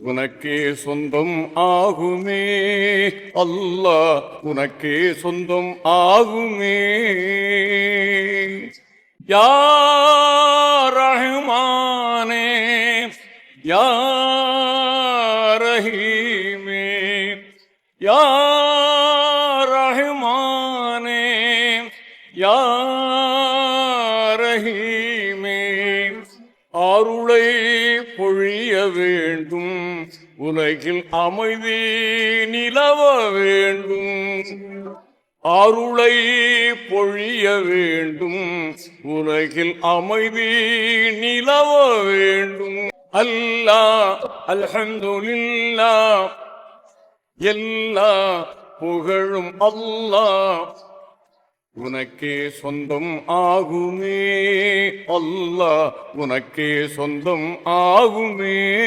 உனக்கே சொந்தம் ஆகுமே. அல்லாஹ் உனக்கே சொந்தம் ஆகுமே. யா ரஹ்மானே யார் அருளை பொழிய வேண்டும். உலகில் அமைதி நிலவ வேண்டும். அருளை பொழிய வேண்டும். உலகில் அமைதி நிலவ வேண்டும். அல்லா அல்ஹம்துலில்லாஹ். எல்லா புகழும் அல்லாஹ். உனக்கே சொந்தம் ஆகுமே. அல்லாஹ் உனக்கே சொந்தம் ஆகுமே.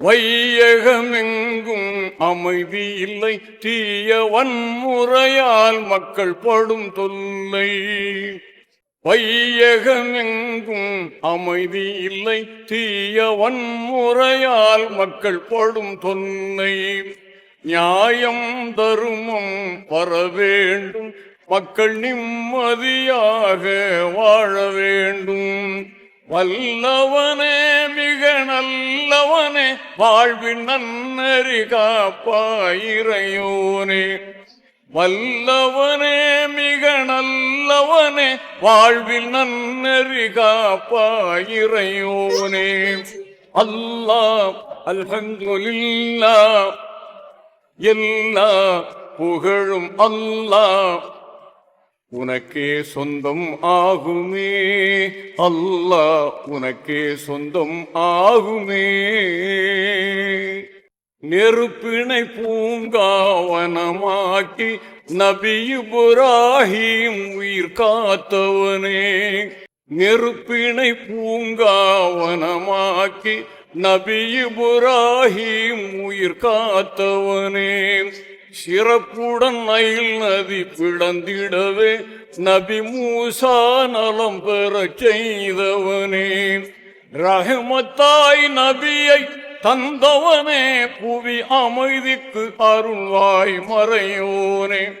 வையகமெங்கும் அமைதி இல்லை. தீய வன்முறையால் மக்கள் படும் தொல்லை. வையகமெங்கும் அமைதி இல்லை. தீய வன்முறையால் மக்கள் படும் தொல்லை. நியாயம் தருமம் வர வேண்டும். மக்கள் நிம்மதியாக வாழ வேண்டும். வல்லவனே மிக நல்லவனே வாழ்வின் நன்னறி காப்பாயிரையோனே வல்லவனே மிக நல்லவனே வாழ்வில் நன்னறி காப்பாயிரையோனே அல்லாஹ் அல்ஹம்துலில்லாஹ். எல்லா புகழும் அல்லா உனக்கே சொந்தம் ஆகுமே. அல்லா உனக்கே சொந்தம் ஆகுமே. நெருப்பினை பூங்காவனமாக்கி நபி இப்ராஹிம் உயிர் காத்தவனே. நெருப்பினை பூங்காவனமாக்கி நபி இப்ராஹிம் உயிர் காத்தவனே. சிறப்புடன் நயில் நதி பிளந்திடவே. நபி மூசா நலம் பெற செய்தவனே. ரஹமத்தாய் நபியை தந்தவனே. புவி அமைதிக்கு அருள்வாய் மறையோனே.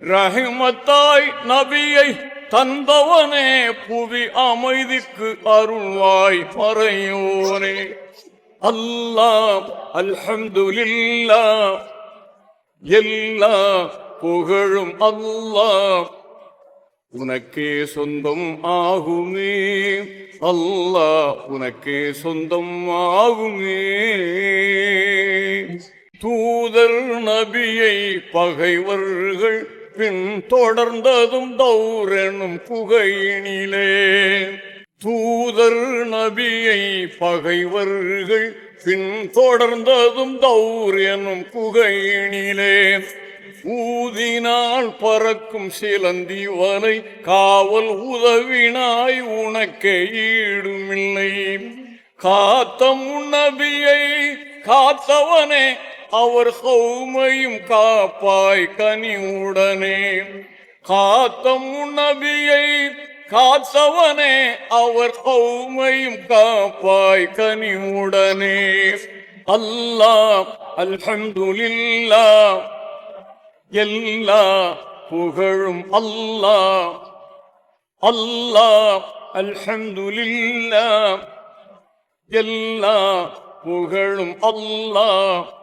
ரஹமத்தாய் நபியை தந்தவனே புவி அமைதிக்கு அருள்வாய் மறையோனே அல்லாஹ் அல்ஹம்துலில்லாஹ். எல்லா புகழும் அல்லாஹ். உனக்கே சொந்தம் ஆகுமே. அல்லாஹ் உனக்கே சொந்தம் ஆகுமே. தூதர் நபியை பகைவர்கள் பின் தொடர்ந்ததும் தௌரெனும் புகையினிலே. தூதர் நபியை பகைவர்கள் பின் தொடர்ந்ததும் தௌர் எனும் புகையினிலே. ஊதினால் பறக்கும் சிலந்திவனை காவல் உதவினாய் உனக்கே ஈடுமில்லை. காத்த முன்னபியை காத்தவனே அவர் சௌமையும் காப்பாய் கனிவுடனே. காத்தம் நபியை காத்தவனே அவர் சௌமையும் காப்பாய் கனிவுடனே. அல்லாஹ் அல்ஹம்துலில்லாஹ். எல்லா புகழும் அல்லாஹ். அல்லாஹ் அல்ஹம்துலில்லாஹ். எல்லா புகழும் அல்லாஹ்.